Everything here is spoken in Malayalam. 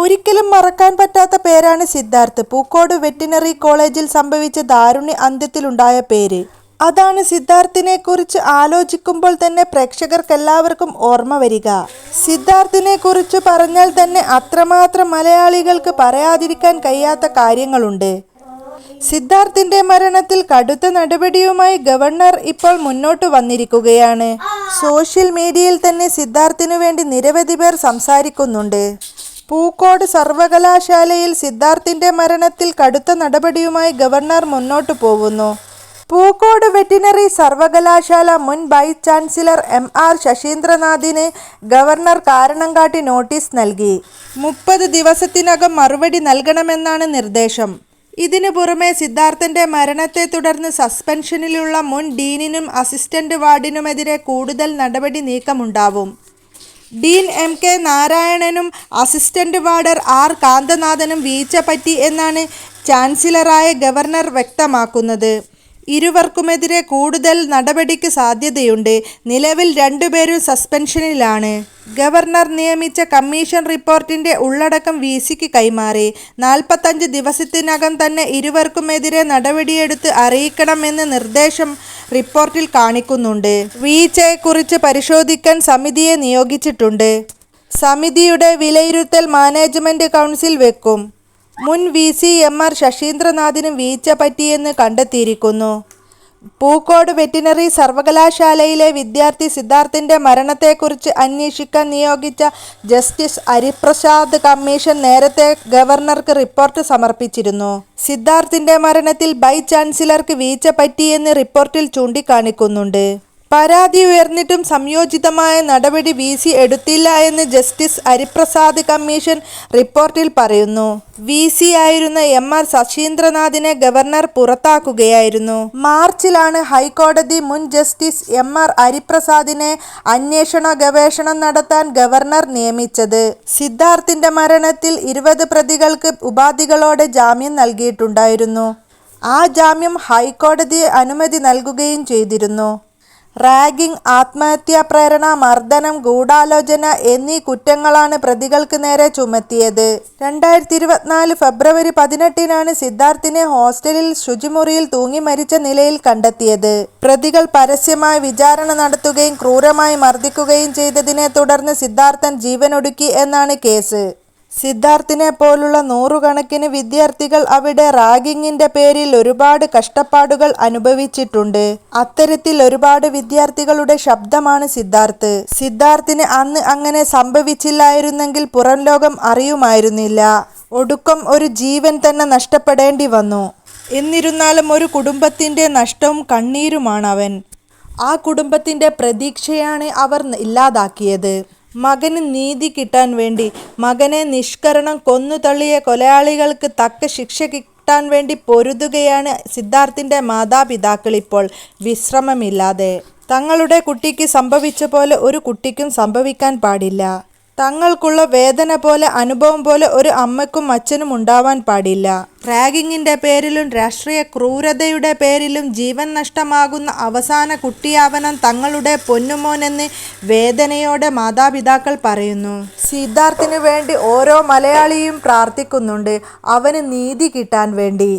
ഒരിക്കലും മറക്കാൻ പറ്റാത്ത പേരാണ് സിദ്ധാർത്ഥ്. പൂക്കോട് വെറ്റിനറി കോളേജിൽ സംഭവിച്ച ദാരുണ്യ അന്ത്യത്തിലുണ്ടായ പേര്. അതാണ് സിദ്ധാർത്ഥിനെ കുറിച്ച് ആലോചിക്കുമ്പോൾ തന്നെ പ്രേക്ഷകർക്കെല്ലാവർക്കും ഓർമ്മ വരിക. സിദ്ധാർത്ഥിനെ കുറിച്ച് പറഞ്ഞാൽ തന്നെ അത്രമാത്രം മലയാളികൾക്ക് പറയാതിരിക്കാൻ കഴിയാത്ത കാര്യങ്ങളുണ്ട്. സിദ്ധാർത്ഥിന്റെ മരണത്തിൽ കടുത്ത നടപടിയുമായി ഗവർണർ ഇപ്പോൾ മുന്നോട്ട് വന്നിരിക്കുകയാണ്. സോഷ്യൽ മീഡിയയിൽ തന്നെ സിദ്ധാർത്ഥിനു വേണ്ടി നിരവധി പേർ സംസാരിക്കുന്നുണ്ട്. പൂക്കോട് സർവകലാശാലയിൽ സിദ്ധാർത്ഥിന്റെ മരണത്തിൽ കടുത്ത നടപടിയുമായി ഗവർണർ മുന്നോട്ടു പോകുന്നു. പൂക്കോട് വെറ്റിനറി സർവകലാശാല മുൻ വൈസ് ചാൻസലർ എം ആർ ശശീന്ദ്രനാഥിന് ഗവർണർ കാരണം കാട്ടി നോട്ടീസ് നൽകി. മുപ്പത് ദിവസത്തിനകം മറുപടി നൽകണമെന്നാണ് നിർദ്ദേശം. ഇതിനു പുറമെ സിദ്ധാർത്ഥന്റെ മരണത്തെ തുടർന്ന് സസ്പെൻഷനിലുള്ള മുൻ ഡീനിനും അസിസ്റ്റന്റ് വാർഡിനുമെതിരെ കൂടുതൽ നടപടി നീക്കമുണ്ടാവും. ഡീൻ എം കെ നാരായണനും അസിസ്റ്റന്റ് വാർഡർ ആർ കാന്തനാഥനും വീഴ്ച പറ്റി എന്നാണ് ചാൻസലറായ ഗവർണർ വ്യക്തമാക്കുന്നത്. ഇരുവർക്കുമെതിരെ കൂടുതൽ നടപടിക്ക് സാധ്യതയുണ്ട്. നിലവിൽ രണ്ടുപേരും സസ്പെൻഷനിലാണ്. ഗവർണർ നിയമിച്ച കമ്മീഷൻ റിപ്പോർട്ടിന്റെ ഉള്ളടക്കം വി സിക്ക് കൈമാറി. നാൽപ്പത്തഞ്ച് ദിവസത്തിനകം തന്നെ ഇരുവർക്കുമെതിരെ നടപടിയെടുത്ത് അറിയിക്കണമെന്ന് നിർദ്ദേശം റിപ്പോർട്ടിൽ കാണിക്കുന്നുണ്ട്. വീഴ്ചയെക്കുറിച്ച് പരിശോധിക്കാൻ സമിതിയെ നിയോഗിച്ചിട്ടുണ്ട്. സമിതിയുടെ വിലയിരുത്തൽ മാനേജ്മെന്റ് കൗൺസിൽ വെക്കും. മുൻ വി സി എം ആർ ശശീന്ദ്രനാഥിനും വീഴ്ച പറ്റിയെന്ന് കണ്ടെത്തിയിരിക്കുന്നു. പൂക്കോട് വെറ്റിനറി സർവകലാശാലയിലെ വിദ്യാർത്ഥി സിദ്ധാർത്ഥിന്റെ മരണത്തെക്കുറിച്ച് അന്വേഷിക്കാൻ നിയോഗിച്ച ജസ്റ്റിസ് ഹരിപ്രസാദ് കമ്മീഷൻ നേരത്തെ ഗവർണർക്ക് റിപ്പോർട്ട് സമർപ്പിച്ചിരുന്നു. സിദ്ധാർത്ഥിന്റെ മരണത്തിൽ ബൈ ചാൻസലർക്ക് വീഴ്ച പറ്റിയെന്ന് റിപ്പോർട്ടിൽ ചൂണ്ടിക്കാണിക്കുന്നുണ്ട്. പരാതി ഉയർന്നിട്ടും സംയോജിതമായ നടപടി വി സി എടുത്തില്ല എന്ന് ജസ്റ്റിസ് അരിപ്രസാദ് കമ്മീഷൻ റിപ്പോർട്ടിൽ പറയുന്നു. വി സി ആയിരുന്ന എം ആർ ശശീന്ദ്രനാഥിനെ ഗവർണർ പുറത്താക്കുകയായിരുന്നു. മാർച്ചിലാണ് ഹൈക്കോടതി മുൻ ജസ്റ്റിസ് എം ആർ ഹരിപ്രസാദിനെ അന്വേഷണ ഗവേഷണം നടത്താൻ ഗവർണർ നിയമിച്ചത്. സിദ്ധാർത്ഥിന്റെ മരണത്തിൽ ഇരുപത് പ്രതികൾക്ക് ഉപാധികളോടെ ജാമ്യം നൽകിയിട്ടുണ്ടായിരുന്നു. ആ ജാമ്യം ഹൈക്കോടതി അനുമതി നൽകുകയും ചെയ്തിരുന്നു. റാഗിംഗ് ആത്മഹത്യാ പ്രേരണ മർദ്ദനം ഗൂഢാലോചന എന്നീ കുറ്റങ്ങളാണ് പ്രതികൾക്ക് നേരെ ചുമത്തിയത്. രണ്ടായിരത്തി ഇരുപത്തിനാല് ഫെബ്രുവരി പതിനെട്ടിനാണ് സിദ്ധാർത്ഥിനെ ഹോസ്റ്റലിൽ ശുചിമുറിയിൽ തൂങ്ങി മരിച്ച നിലയിൽ കണ്ടെത്തിയത്. പ്രതികൾ പരസ്യമായി വിചാരണ നടത്തുകയും ക്രൂരമായി മർദ്ദിക്കുകയും ചെയ്തതിനെ തുടർന്ന് സിദ്ധാർത്ഥൻ ജീവനൊടുക്കി എന്നാണ് കേസ്. സിദ്ധാർത്ഥിനെ പോലുള്ള നൂറുകണക്കിന് വിദ്യാർത്ഥികൾ അവിടെ റാഗിങ്ങിന്റെ പേരിൽ ഒരുപാട് കഷ്ടപ്പാടുകൾ അനുഭവിച്ചിട്ടുണ്ട്. അത്തരത്തിൽ ഒരുപാട് വിദ്യാർത്ഥികളുടെ ശബ്ദമാണ് സിദ്ധാർത്ഥ്. സിദ്ധാർത്ഥിന് അന്ന് അങ്ങനെ സംഭവിച്ചില്ലായിരുന്നെങ്കിൽ പുറം ലോകം അറിയുമായിരുന്നില്ല. ഒടുക്കം ഒരു ജീവൻ തന്നെ നഷ്ടപ്പെടേണ്ടി വന്നു. എന്നിരുന്നാലും ഒരു കുടുംബത്തിന്റെ നഷ്ടവും കണ്ണീരുമാണ് അവൻ ആ കുടുംബത്തിന്റെ പ്രതീക്ഷയാണ് അവർ ഇല്ലാതാക്കിയത്. മകന് നീതി കിട്ടാൻ വേണ്ടി മകനെ നിഷ്കരണം കൊന്നു തള്ളിയ കൊലയാളികൾക്ക് തക്ക ശിക്ഷ കിട്ടാൻ വേണ്ടി പൊരുതുകയാണ് സിദ്ധാർത്ഥിന്റെ മാതാപിതാക്കൾ ഇപ്പോൾ. വിശ്രമമില്ലാതെ. തങ്ങളുടെ കുട്ടിക്ക് സംഭവിച്ച പോലെ ഒരു കുട്ടിക്കും സംഭവിക്കാൻ പാടില്ല. തങ്ങൾക്കുള്ള വേദന പോലെ അനുഭവം പോലെ ഒരു അമ്മയ്ക്കും അച്ഛനും ഉണ്ടാവാൻ പാടില്ല. റാഗിങ്ങിന്റെ പേരിലും രാഷ്ട്രീയ ക്രൂരതയുടെ പേരിലും ജീവൻ നഷ്ടമാകുന്ന അവസാന കുട്ടിയാവനം തങ്ങളുടെ പൊന്നുമോനെന്ന് വേദനയോടെ മാതാപിതാക്കൾ പറയുന്നു. സിദ്ധാർത്ഥിനു വേണ്ടി ഓരോ മലയാളിയും പ്രാർത്ഥിക്കുന്നുണ്ട്. അവന് നീതി കിട്ടാൻ വേണ്ടി.